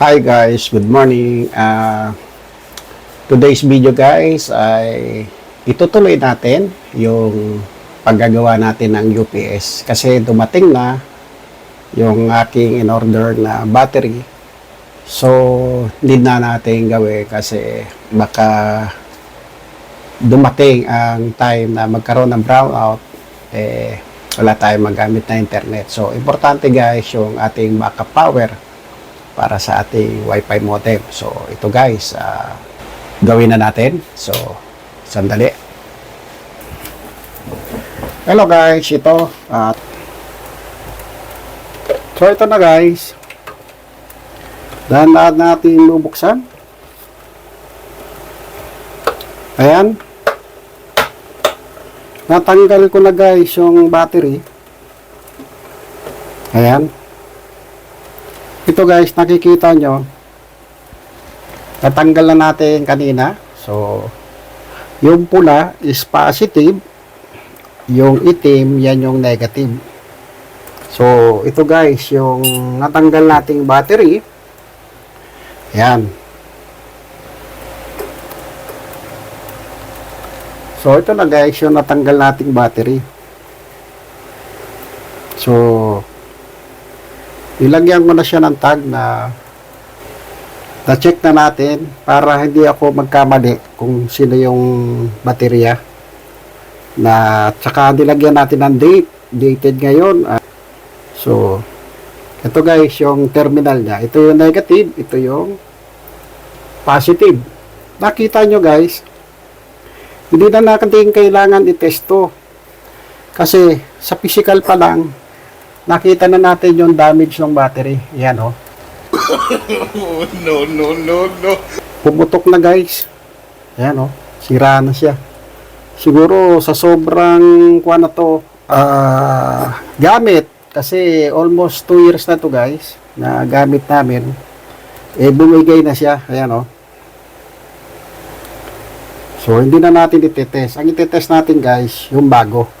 Hi guys, good morning. Uh, today's video guys ay itutuloy natin yung paggagawa natin ng UPS kasi dumating na yung aking in-order na battery. So, need na natin gawin kasi baka dumating ang time na magkaroon ng brownout eh wala tayong magamit na internet. So, importante guys yung ating backup power para sa ating Wi-Fi modem. So, ito guys, ah, gawin na natin. So, sandali. Hello guys, ito. at so, ito na guys. Dahan-dahan natin bubuksan. Ayan. Natanggal ko na guys yung battery. Ayan. Ito guys, nakikita nyo. Natanggal na natin kanina. So, yung pula is positive. Yung itim, yan yung negative. So, ito guys, yung natanggal nating battery. Ayan. So, ito na guys, yung natanggal nating battery. So, ilagyan ko na siya ng tag na na-check na natin para hindi ako magkamali kung sino yung baterya. Na tsaka nilagyan natin ng date dated ngayon. Ah, so ito guys yung terminal niya. Ito yung negative ito yung positive. Nakita nyo guys hindi na natin kailangan i-test to. Kasi sa physical pa lang nakita na natin yung damage ng battery. Yan oh. No, no, no, no. Pumutok na guys. Yan oh. Sira na siya. Siguro sa sobrang kuha na to ah, gamit kasi almost 2 years na to guys na gamit namin eh bumigay na siya. Ayan oh. So hindi na natin itetest. Ang itetest natin guys yung bago.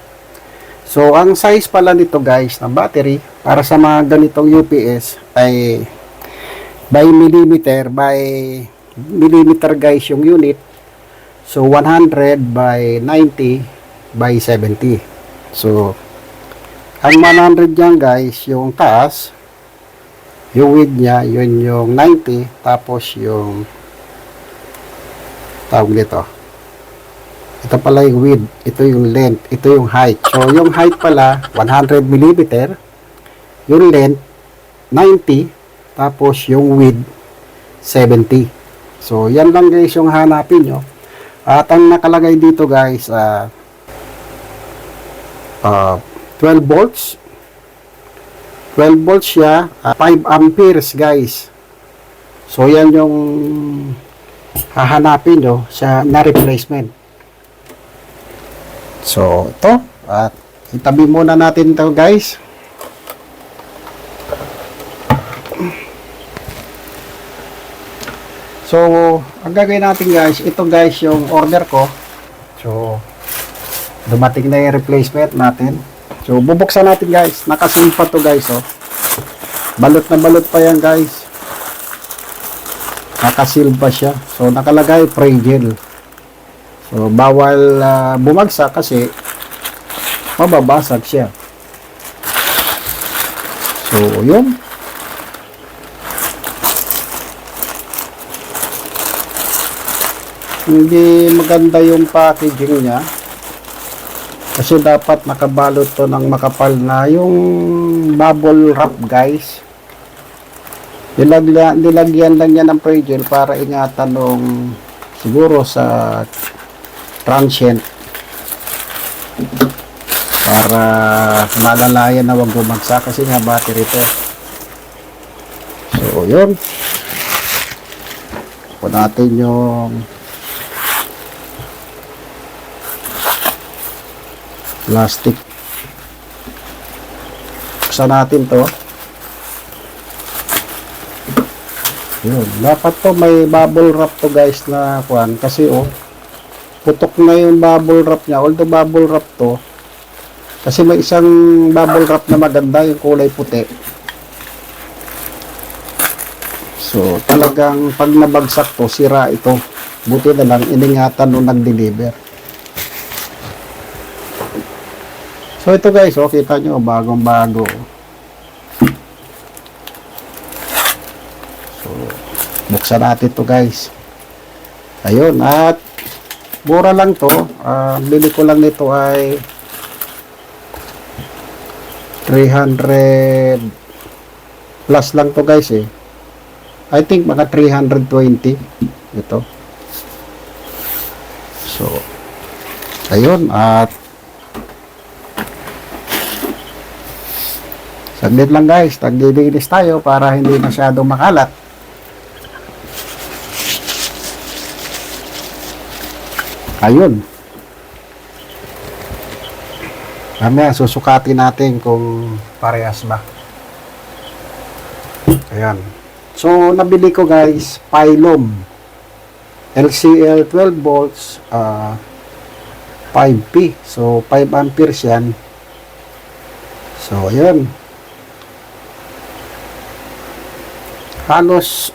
So, ang size pala nito guys ng battery para sa mga ganitong UPS ay by millimeter by millimeter guys yung unit. So, 100 by 90 by 70. So, ang 100 dyan guys, yung taas, yung width niya, yun yung 90, tapos yung tawag dito, ito pala yung width, ito yung length, ito yung height. So, yung height pala, 100 mm, yung length, 90, tapos yung width, 70. So, yan lang guys yung hanapin nyo. At ang nakalagay dito guys, ah ah, 12 volts. 12 volts siya, ah, 5 amperes guys. So, yan yung hahanapin nyo sa na replacement. So, ito. At itabi muna natin ito guys. So, ang gagawin natin guys, ito guys yung order ko. So, dumating na yung replacement natin. So, bubuksan natin guys. Nakasil pa to guys, oh. Balot na balot pa yan guys. Nakasil pa siya. So, nakalagay fragile. So, bawal ah, bumagsak kasi mababasag siya. So, yun. Hindi maganda yung packaging niya. Kasi dapat nakabalot to ng makapal na yung bubble wrap guys. Nilagyan, nilagyan lang yan ng fragile para ingatan nung siguro sa transient para malalayan na wag bumagsak kasi nga battery to. So yun. Po natin yung plastic. Buksan natin to. Yun. Dapat to may bubble wrap to guys na kuan kasi oh putok na yung bubble wrap niya. Although bubble wrap to, kasi may isang bubble wrap na maganda, yung kulay puti. So, talagang pag nabagsak to, sira ito. Buti na lang, iningatan nung nag-deliver. So, ito guys, oh, kita nyo, bagong-bago. So, buksan natin to guys. Ayun, at mura lang to. Ah, bili ko lang nito ay 300 plus lang to guys eh. I think mga 320 ito. So, ayun, at saglit lang guys, taglinis tayo para hindi masyadong makalat. Ayun. Mamaya, susukatin natin kung parehas ba. Ayan. So, nabili ko guys, Pylom. LCL 12 volts, ah 5P. So, 5 amperes yan. So, ayan. Halos,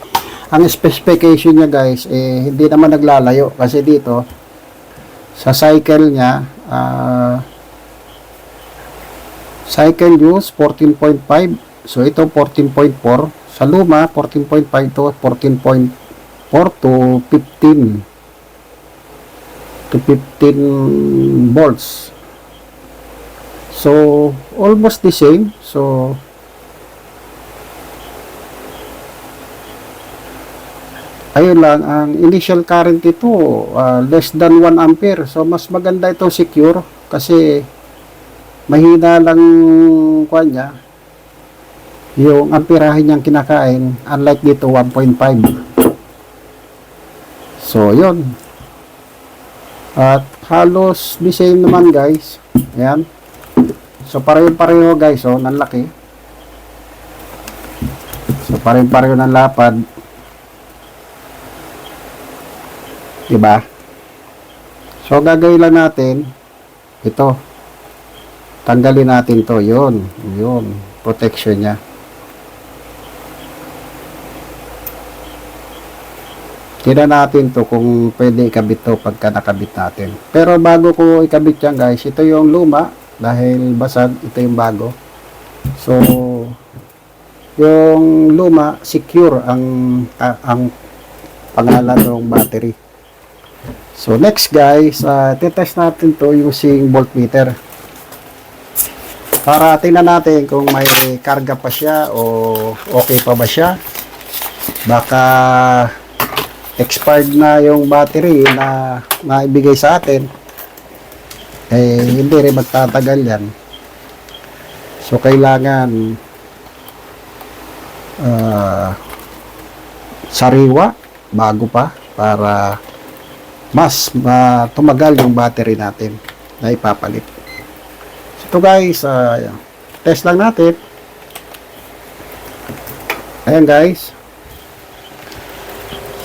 ang specification niya guys, eh, hindi naman naglalayo. Kasi dito, sa cycle niya, ah cycle use 14.5 so ito 14.4 sa luma 14.5 to 14.4 to 15 to 15 volts. So almost the same. So ayun lang ang initial current ito ah, less than 1 ampere. So mas maganda ito secure kasi mahina lang kuan niya yung amperahe niyang kinakain unlike dito 1.5 so yun. At halos the same naman guys. Ayan. So pareho-pareho guys oh ng laki. So pareho-pareho ng lapad diba? So gagawin lang natin ito. Tanggalin natin to. Yun. Yun. Protection niya. Tignan natin to kung pwede ikabit to pagka nakabit natin. Pero bago ko ikabit yan guys, ito yung luma. Dahil basag, ito yung bago. So, yung luma, secure ang ah, ang pangalan ng battery. So, next guys, uh, titest natin to using voltmeter. Para tingnan natin kung may karga pa siya o okay pa ba siya. Baka expired na yung battery na naibigay sa atin. Eh, hindi rin magtatagal yan. So, kailangan ah, sariwa bago pa para mas ma tumagal yung battery natin na ipapalit. So, ito guys, ah, test lang natin. Ayan guys.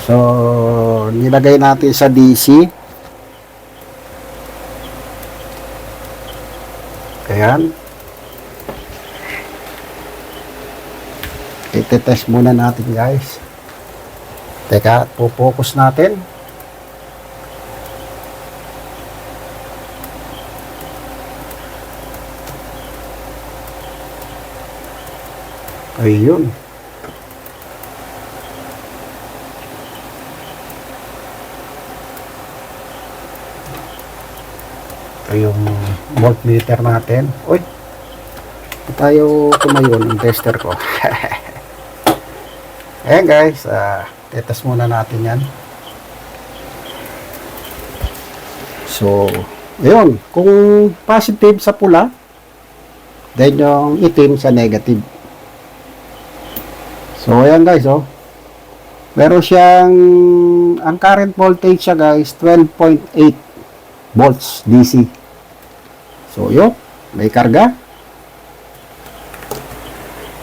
So, nilagay natin sa DC. Ayan. Ite-test muna natin guys. Teka, po-focus natin. Ayun. Ito yung voltmeter natin. Uy! Tayo tumayo ng tester ko. Ayan guys, ah, tetest muna natin yan. So, ayun. Kung positive sa pula, then yung itim sa negative. So, ayan guys, oh. Meron siyang, ang current voltage siya guys, 12.8 volts DC. So, yun. May karga.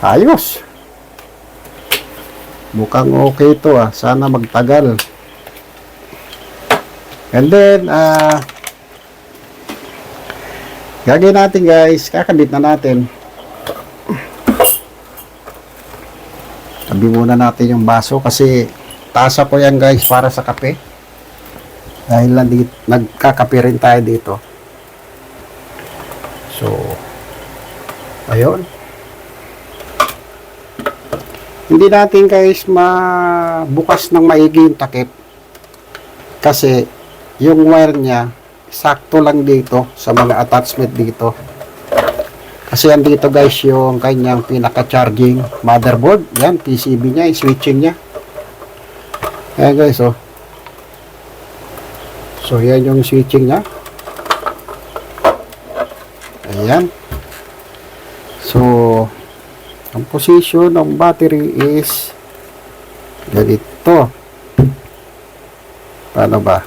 Ayos. Mukhang okay ito ah. Sana magtagal. And then, ah, gagawin natin guys, kakabit na natin. Tabi muna natin yung baso kasi tasa ko yan guys para sa kape. Dahil nandito, nagkakape rin tayo dito. So, ayun. Hindi natin guys mabukas ng maigi yung takip. Kasi yung wire niya sakto lang dito sa mga attachment dito. Kasi andito guys yung kanyang pinaka-charging motherboard. Yan, PCB niya, switching niya. Ayan guys, oh. So, yan yung switching niya. Ayan. So, ang position ng battery is ganito. Paano ba?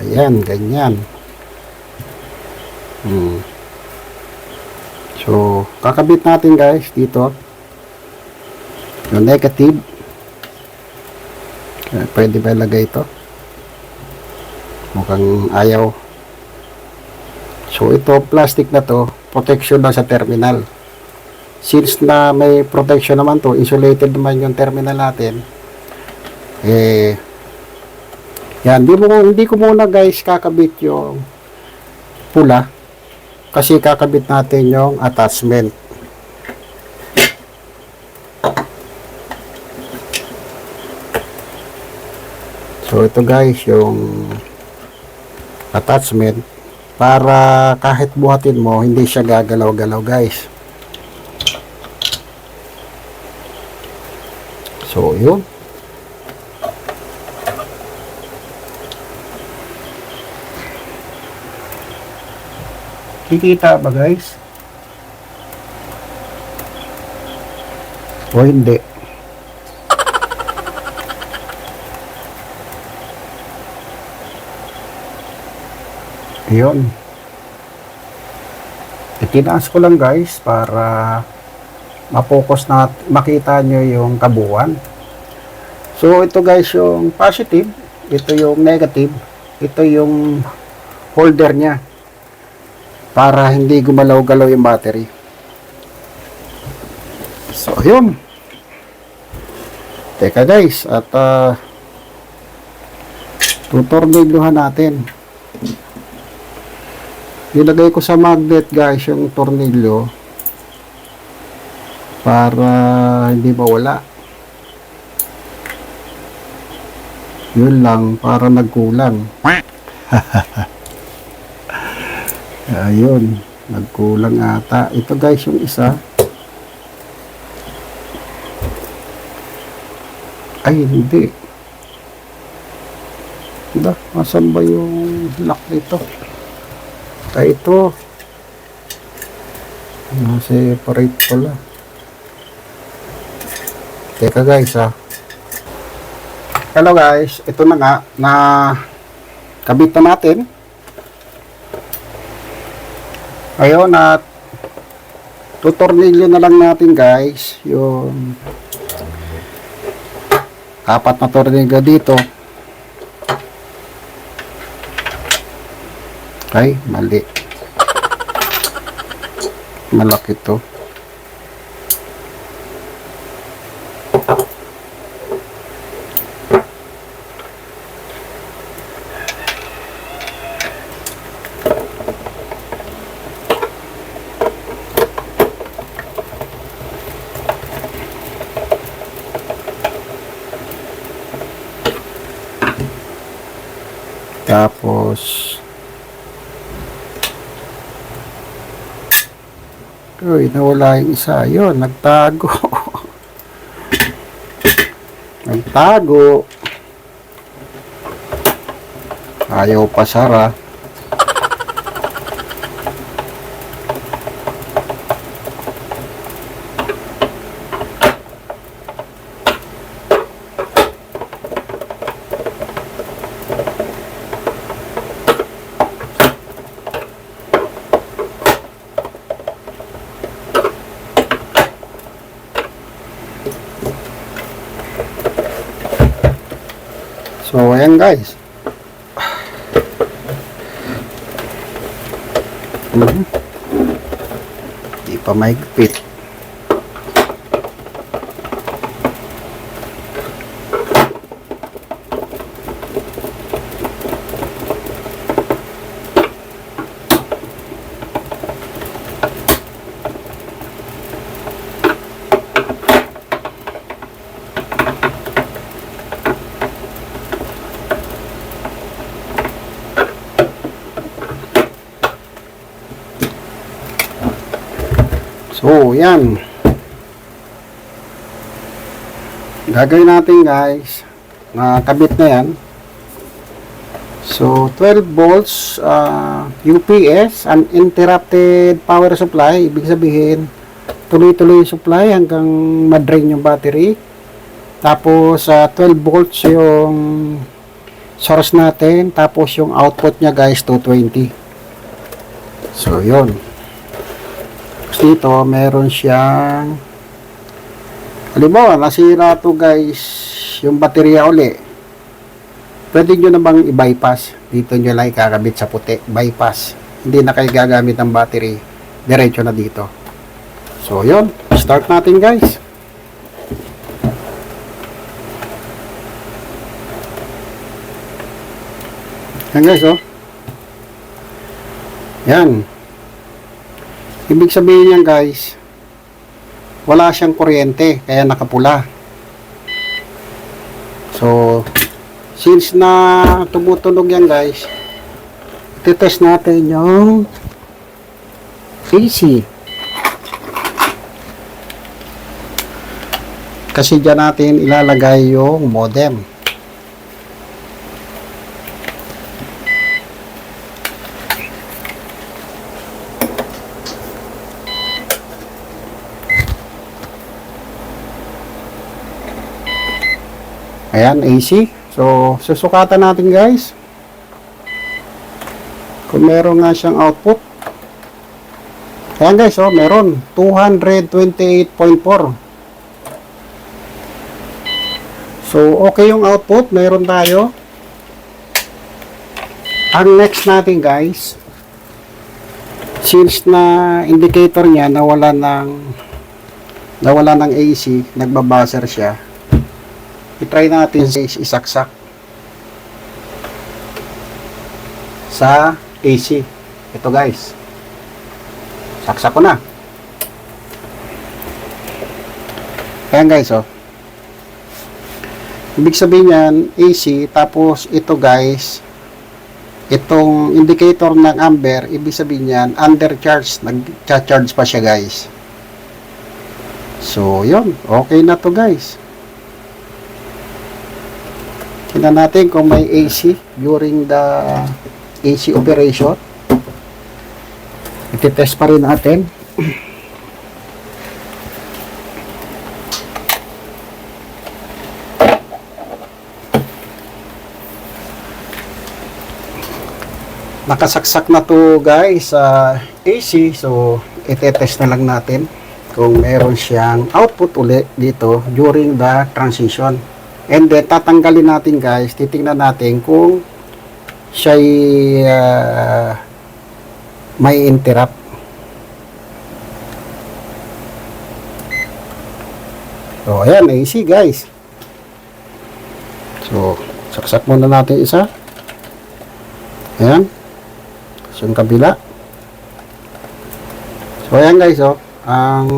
Ayan, ganyan. So, kakabit natin guys dito. Yung negative. Kaya Pwede ba ilagay ito? Mukhang ayaw. So, ito, plastic na to, protection na sa terminal. Since na may protection naman to, insulated naman yung terminal natin, eh, yan, di mo, hindi ko muna guys kakabit yung pula kasi kakabit natin yung attachment. So ito guys yung attachment para kahit buhatin mo hindi siya gagalaw-galaw guys. So yun. Kikita ba guys? O hindi? Yun. Itinaas ko lang guys para mapokus na makita nyo yung kabuuan. So ito guys yung positive, ito yung negative, ito yung holder niya para hindi gumalaw-galaw yung battery. So, yun. Teka guys, at uh, tutornilyohan natin. Nilagay ko sa magnet guys yung tornilyo para hindi mawala. Yun lang, para nagkulang. Ayun, nagkulang ata. Ito guys yung isa. Ay, hindi. Diba? Masan ba yung lock nito? Ay, ito. Na-separate pala. Teka guys, ha. Hello guys, ito na nga, na kabit na natin. Ayun, at tutornilyo na lang natin guys, yung apat na tornilyo dito. Ay, mali. Malaki to. Tapos Uy, nawala yung isa. Yun, nagtago. nagtago. Ayaw pasara. So, ayan guys. Mhm. Di pa mahigpit. So, yan. Gagawin natin guys, na kabit na yan. So, 12 volts uh, UPS, uninterrupted power supply. Ibig sabihin, tuloy-tuloy yung supply hanggang madrain yung battery. Tapos, uh, 12 volts yung source natin. Tapos, yung output niya guys, 220. So, yun. Tapos dito, meron siyang halimbawa, nasira to guys yung baterya uli. Pwede nyo namang i-bypass. Dito nyo lang ikakabit sa puti. Bypass. Hindi na kayo gagamit ng battery. Diretso na dito. So, yun. Start natin guys. Yan guys, oh. Yan. Ibig sabihin yan guys, wala siyang kuryente, kaya nakapula. So, since na tumutunog yan guys, titest natin yung AC. Kasi dyan natin ilalagay yung modem. Ayan, AC. So, susukatan natin guys. Kung meron nga siyang output. Ayan guys, oh, meron. 228.4. So, okay yung output. Meron tayo. Ang next natin guys, since na indicator niya nawala ng nawala ng AC, nagbabuzzer siya i-try natin is isaksak sa AC. Ito guys. Saksak ko na. Ayan guys, oh. Ibig sabihin yan, AC, tapos ito guys, itong indicator ng amber, ibig sabihin yan, undercharge, nag-charge pa siya guys. So, yun. Okay na to guys. Tingnan natin kung may AC during the AC operation. Iti-test pa rin natin. Nakasaksak na to guys sa AC. So, iti-test na lang natin kung meron siyang output uli dito during the transition. And then, tatanggalin natin guys, titingnan natin kung siya uh, may interrupt. So, ayan, AC guys. So, saksak muna natin isa. Ayan. So, yung kabila. So, ayan guys, oh. Ang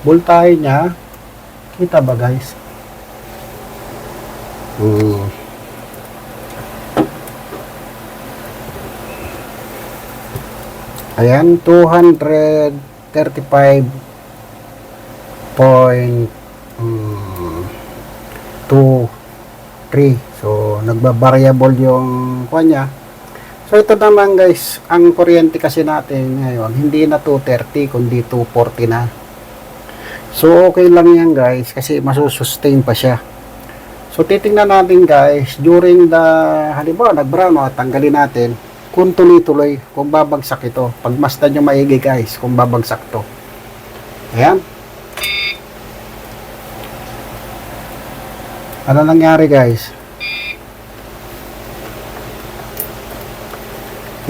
voltahe niya, kita ba guys? Hmm. Ayan, 235 point mm, 2 3 so nagba-variable yung kanya so ito naman guys ang kuryente kasi natin ngayon hindi na 230 kundi 240 na. So okay lang yan guys kasi masusustain pa siya so titingnan natin guys during the halimbawa nag brown o tanggalin natin kung tuloy-tuloy kung babagsak ito pagmasdan nyo maigi guys kung babagsak to ayan Ano nangyari guys?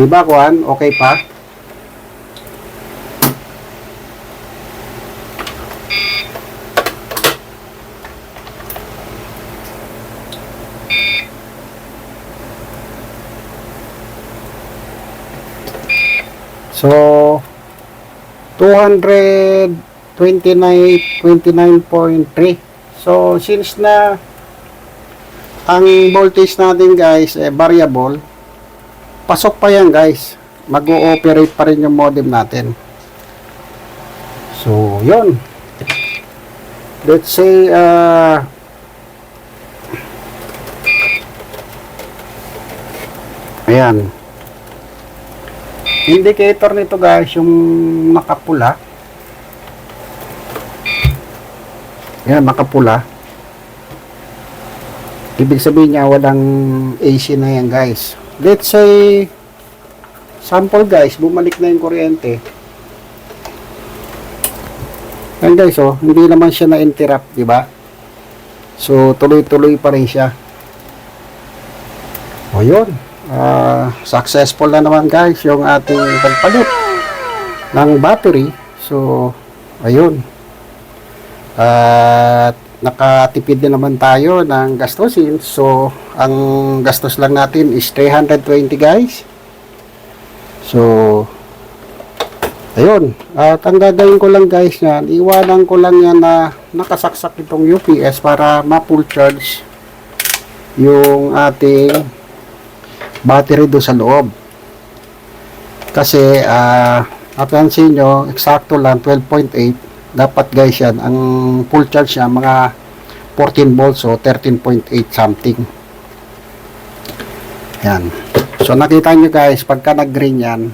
Diba kuan? Okay pa? So 229 29.3 So since na ang voltage natin guys eh, variable pasok pa yan guys mag-ooperate pa rin yung modem natin So, yun. Let's say, uh, ayan. Indicator nito guys, yung nakapula. Ayan, nakapula. Ibig sabihin niya, walang AC na yan guys. Let's say, sample guys, bumalik na yung kuryente. Yan guys, oh, hindi naman siya na-interrupt, di ba? So, tuloy-tuloy pa rin siya. O yun, ah, successful na naman guys yung ating pagpalit ng battery. So, ayun. At nakatipid na naman tayo ng gastusin. So, ang gastos lang natin is 320 guys. So, ayun. At ang gagawin ko lang guys yan, iwanan ko lang yan na nakasaksak itong UPS para ma-full charge yung ating battery do sa loob. Kasi, ah, napansin nyo, eksakto lang, 12.8. Dapat guys yan, ang full charge niya, mga 14 volts o 13.8 something. Yan. So, nakita nyo guys, pagka nag-green yan,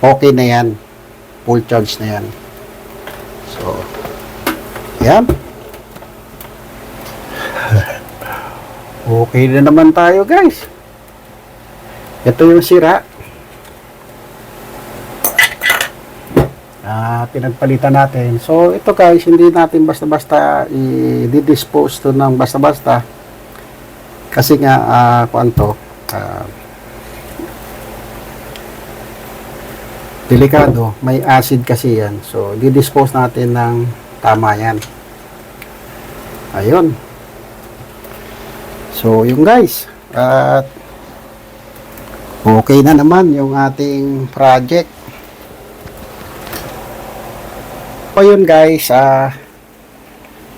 okay na yan. Full charge na yan. So, yan. okay na naman tayo guys. Ito yung sira. Ah, pinagpalitan natin. So, ito guys, hindi natin basta-basta i-dispose to ng basta-basta. Kasi nga, ah, kuan to, ah, delikado, may acid kasi yan. So, di-dispose natin ng tama yan. Ayun. So, yung guys, at okay na naman yung ating project. O yun guys, ah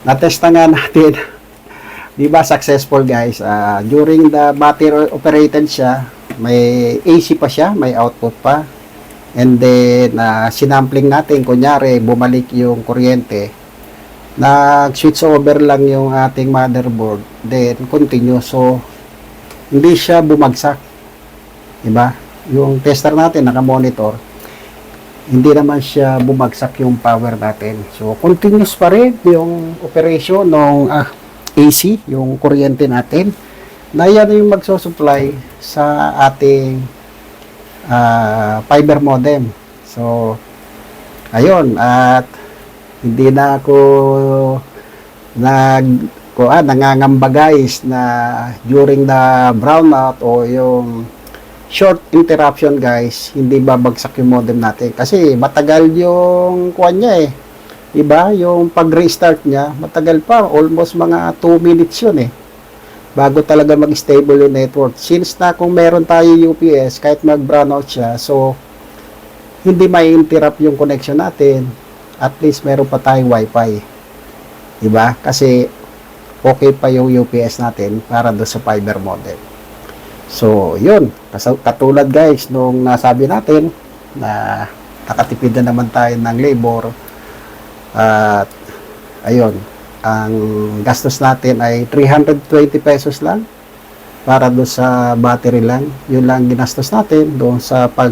natesta nga natin. 'Di ba successful guys? Ah during the battery operated siya, may AC pa siya, may output pa. And then uh, sinampling natin kunyari bumalik yung kuryente. Nag-switch over lang yung ating motherboard, then continue. So hindi siya bumagsak. 'Di ba? Yung tester natin naka-monitor hindi naman siya bumagsak yung power natin. So, continuous pa rin yung operation ng ah, AC, yung kuryente natin, na yan yung magsusupply sa ating ah, fiber modem. So, ayun, at hindi na ako nag ko ah, nangangamba guys na during the brownout o yung short interruption guys, hindi babagsak yung modem natin. Kasi matagal yung kuwan niya eh. Diba? Yung pag-restart niya, matagal pa. Almost mga 2 minutes yun eh. Bago talaga mag-stable yung network. Since na kung meron tayo UPS, kahit mag-brownout siya, so hindi may interrupt yung connection natin. At least meron pa tayong wifi. Diba? Kasi okay pa yung UPS natin para do sa fiber modem. So, yun. Katulad guys, nung nasabi natin na nakatipid na naman tayo ng labor at ayun, ang gastos natin ay 320 pesos lang para do sa battery lang. Yun lang ginastos natin doon sa pag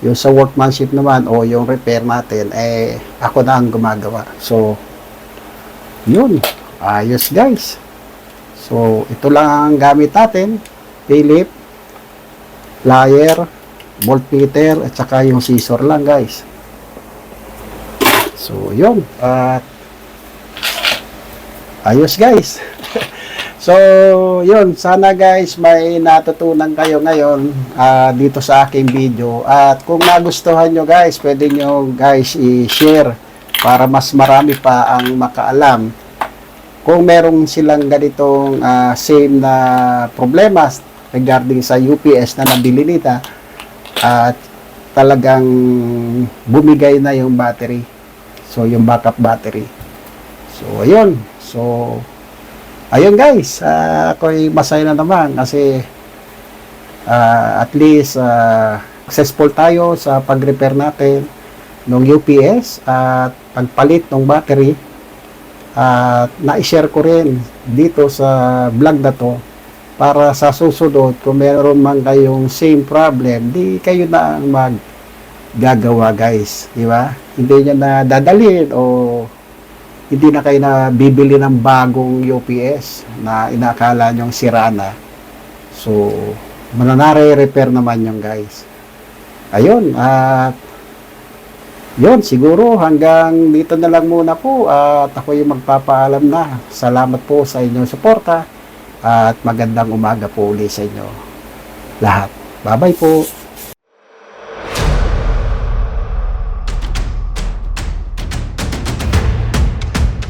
yung sa workmanship naman o yung repair natin eh ako na ang gumagawa. So yun, ayos guys. So ito lang ang gamit natin. Philip, plier, voltmeter, at saka yung scissor lang guys. So, yun. At, ayos guys. so, yun. Sana guys, may natutunan kayo ngayon ah, dito sa aking video. At kung nagustuhan nyo guys, pwede nyo guys i-share para mas marami pa ang makaalam kung merong silang ganitong ah, same na problema regarding sa UPS na nabili nita at talagang bumigay na yung battery. So, yung backup battery. So, ayun. So, ayun guys. ah, ako'y masaya na naman kasi ah, at least ah, successful tayo sa pag-repair natin ng UPS at pagpalit ng battery at na-share ko rin dito sa vlog na to para sa susunod kung meron man kayong same problem di kayo na ang maggagawa guys. Di ba? Hindi niya na dadalhin o hindi na kayo na bibili ng bagong UPS na inakala nyong sira na. So mananare repair naman yung guys. Ayun at yun, siguro hanggang dito na lang muna po. At ako yung magpapaalam na. Salamat po sa inyong suporta at magandang umaga po ulit sa inyo lahat. Bye-bye po.